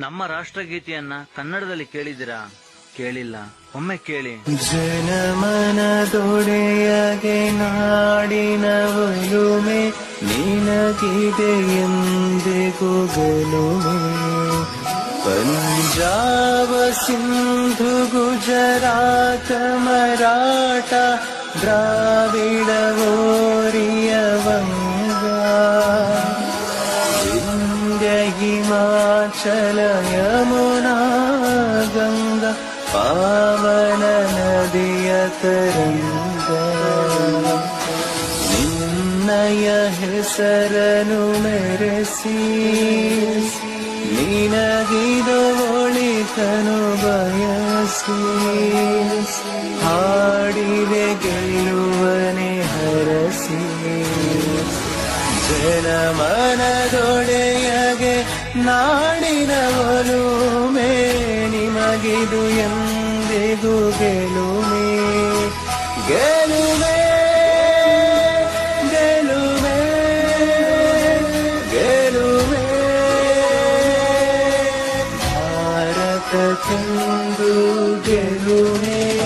ನಮ್ಮ ರಾಷ್ಟ್ರಗೀತೆಯನ್ನ ಕನ್ನಡದಲ್ಲಿ ಕೇಳಿದಿರಾ ಕೇಳಿಲ್ಲ. ಒಮ್ಮೆ ಕೇಳಿ. ಜನಮನದೊಡೆಯಗೆ ನಾಡಿನ ಒಲುಮೆ ನಿನಗಿದೆ ಎಂದಿಗೂ ಗೆಲುವೆ ಪಂಜಾಬ ಸಿಂಧು ಗುಜರಾತ ಮರಾಠ ದ್ರಾವಿಡ ಯಮುನಾ ಗಂಗಾ ಪಾವನ ನದಿಯ ತರಂಗ. ನಿನ್ನಯ ಹೆಸರನು ಮೆರೆಸಿ, ನಿನಗಿದು ಒಳಿತನು ಬಯಸಿ. ಹಾಡಿದೆ ಗೆಲ್ಲುವನೆ ಹರಸಿ ಜನಮನದೊಡೆಯಗೆ ನಾಡಿನ ಮೇ ನಿಮಗಿದು ಎಂದಿಗೂ ಗೆಲುಮೆ ಗೆಲುಮೆ ಗೆಲುಮೆ ಗೆಲುವೆ? ಭಾರತ ಚಂದು ಗೆಲುಮೆ